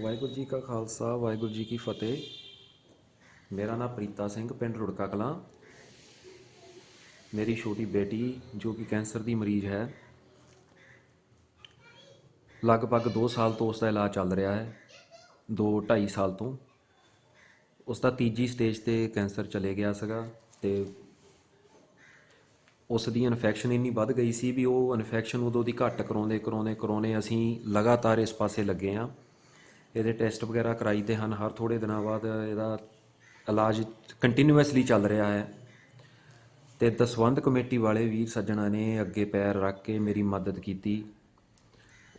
ਵਾਹਿਗੁਰੂ ਜੀ ਕਾ ਖਾਲਸਾ, ਵਾਹਿਗੁਰੂ ਜੀ ਕੀ ਫਤਿਹ। ਮੇਰਾ ਨਾਮ ਪ੍ਰੀਤਾ ਸਿੰਘ, ਪਿੰਡ ਰੁੜਕਾ ਕਲਾਂ। ਮੇਰੀ ਛੋਟੀ ਬੇਟੀ, ਜੋ ਕਿ ਕੈਂਸਰ ਦੀ ਮਰੀਜ਼ ਹੈ, ਲਗਭਗ 2 ਸਾਲ ਤੋਂ ਉਸ ਦਾ ਇਲਾਜ ਚੱਲ ਰਿਹਾ ਹੈ 2 2.5 ਸਾਲ ਤੋਂ। ਉਸ ਦਾ ਤੀਜੀ ਸਟੇਜ ਤੇ ਕੈਂਸਰ ਚਲੇ ਗਿਆ ਸੀਗਾ ਤੇ ਉਸ ਦੀ ਇਨਫੈਕਸ਼ਨ ਇੰਨੀ ਵੱਧ ਗਈ ਸੀ ਵੀ ਉਹ ਇਨਫੈਕਸ਼ਨ ਉਦੋਂ ਦੀ ਘੱਟ ਕਰਾਉਂਦੇ ਕਰਾਉਂਦੇ ਕਰਾਉਂਦੇ ਅਸੀਂ ਲਗਾਤਾਰ ਇਸ ਪਾਸੇ ਲੱਗੇ ਆ ਇਹਦੇ ਟੈਸਟ ਵਗੈਰਾ ਕਰਾਈਦੇ ਹਨ, ਹਰ ਥੋੜੇ ਦਿਨਾਂ ਬਾਅਦ ਇਹਦਾ ਇਲਾਜ ਕੰਟੀਨਿਊਅਸਲੀ ਚੱਲ ਰਿਹਾ ਹੈ। ਤੇ ਦਸਵੰਧ ਕਮੇਟੀ ਵਾਲੇ ਵੀਰ ਸੱਜਣਾ ਨੇ ਅੱਗੇ ਪੈਰ ਰੱਖ ਕੇ ਮੇਰੀ ਮਦਦ ਕੀਤੀ।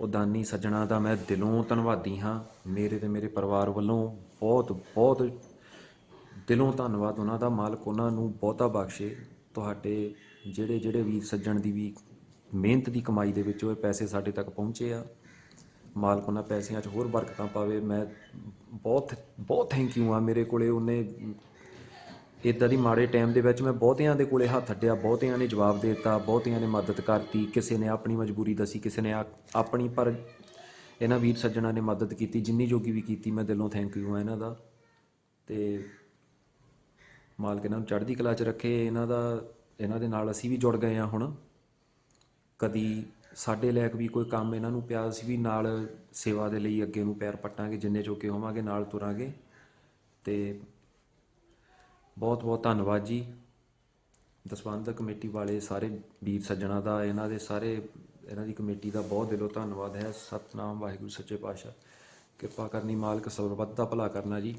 ਉਹ ਦਾਨੀ ਸੱਜਣਾ ਦਾ ਮੈਂ ਦਿਲੋਂ ਧੰਨਵਾਦੀ ਹਾਂ। ਮੇਰੇ ਤੇ ਮੇਰੇ ਪਰਿਵਾਰ ਵੱਲੋਂ ਬਹੁਤ ਬਹੁਤ ਦਿਲੋਂ ਧੰਨਵਾਦ ਉਹਨਾਂ ਦਾ। ਮਾਲਕ ਉਹਨਾਂ ਨੂੰ ਬਹੁਤਾ ਬਖਸ਼ੇ। ਤੁਹਾਡੇ ਜਿਹੜੇ ਜਿਹੜੇ ਵੀਰ ਸੱਜਣ ਦੀ ਵੀ ਮਿਹਨਤ ਦੀ ਕਮਾਈ ਦੇ ਵਿੱਚ ਇਹ ਪੈਸੇ ਸਾਡੇ ਤੱਕ ਪਹੁੰਚੇ ਆ। ਮਾਲਕ ਉਹਨਾਂ ਪੈਸਿਆਂ 'ਚ ਹੋਰ ਬਰਕਤਾਂ ਪਾਵੇ, ਮੈਂ ਬਹੁਤ ਬਹੁਤ ਥੈਂਕ ਯੂ ਆ ਮੇਰੇ ਕੋਲੇ। ਉਹਨੇ ਇਦਾਂ ਦੀ ਮਾੜੇ ਟਾਈਮ ਦੇ ਵਿੱਚ ਮੈਂ ਬਹੁਤਿਆਂ ਦੇ ਕੋਲੇ ਹੱਥ ਅੱਡਿਆ, ਬਹੁਤਿਆਂ ਨੇ ਜਵਾਬ ਦੇ ਦਿੱਤਾ, ਬਹੁਤਿਆਂ ਨੇ ਮਦਦ ਕਰਤੀ, ਕਿਸੇ ਨੇ ਆਪਣੀ ਮਜਬੂਰੀ ਦੱਸੀ, ਕਿਸੇ ਨੇ ਆਪਣੀ, ਪਰ ਇਹਨਾਂ ਵੀਰ ਸੱਜਣਾ ਨੇ ਮਦਦ ਕੀਤੀ, ਜਿੰਨੀ ਜੋਗੀ ਵੀ ਕੀਤੀ, ਮੈਂ ਦਿਲੋਂ ਥੈਂਕ ਯੂ ਆ ਇਹਨਾਂ ਦਾ। ਤੇ ਮਾਲਕ ਇਹਨਾਂ ਨੂੰ ਚੜ੍ਹਦੀ ਕਲਾ 'ਚ ਰੱਖੇ, ਇਹਨਾਂ ਦਾ, ਇਹਨਾਂ ਦੇ ਨਾਲ ਅਸੀਂ ਵੀ ਜੁੜ ਗਏ ਆ ਹੁਣ। ਕਦੀ ਸਾਡੇ ਲਾਇਕ ਵੀ ਕੋਈ ਕੰਮ ਇਹਨਾਂ ਨੂੰ ਪਿਆ ਅਸੀਂ ਵੀ ਨਾਲ ਸੇਵਾ ਦੇ ਲਈ ਅੱਗੇ ਨੂੰ ਪੈਰ ਪੱਟਾਂਗੇ, ਜਿੰਨੇ ਜੋਗੇ ਹੋਵਾਂਗੇ ਨਾਲ ਤੁਰਾਂਗੇ। ਤੇ ਬਹੁਤ ਬਹੁਤ ਧੰਨਵਾਦ ਜੀ। ਦਸਵੰਧ ਕਮੇਟੀ ਵਾਲੇ ਸਾਰੇ ਵੀਰ ਸੱਜਣਾ ਦਾ, ਇਹਨਾਂ ਦੇ ਸਾਰੇ, ਇਹਨਾਂ ਦੀ ਕਮੇਟੀ ਦਾ ਬਹੁਤ ਦਿਲੋਂ ਧੰਨਵਾਦ ਹੈ। ਸਤਨਾਮ ਵਾਹਿਗੁਰੂ ਸੱਚੇ ਪਾਤਸ਼ਾਹ। ਕਿਰਪਾ ਕਰਨੀ ਮਾਲਕ ਸਰਬੱਤ ਦਾ ਭਲਾ ਕਰਨਾ ਜੀ।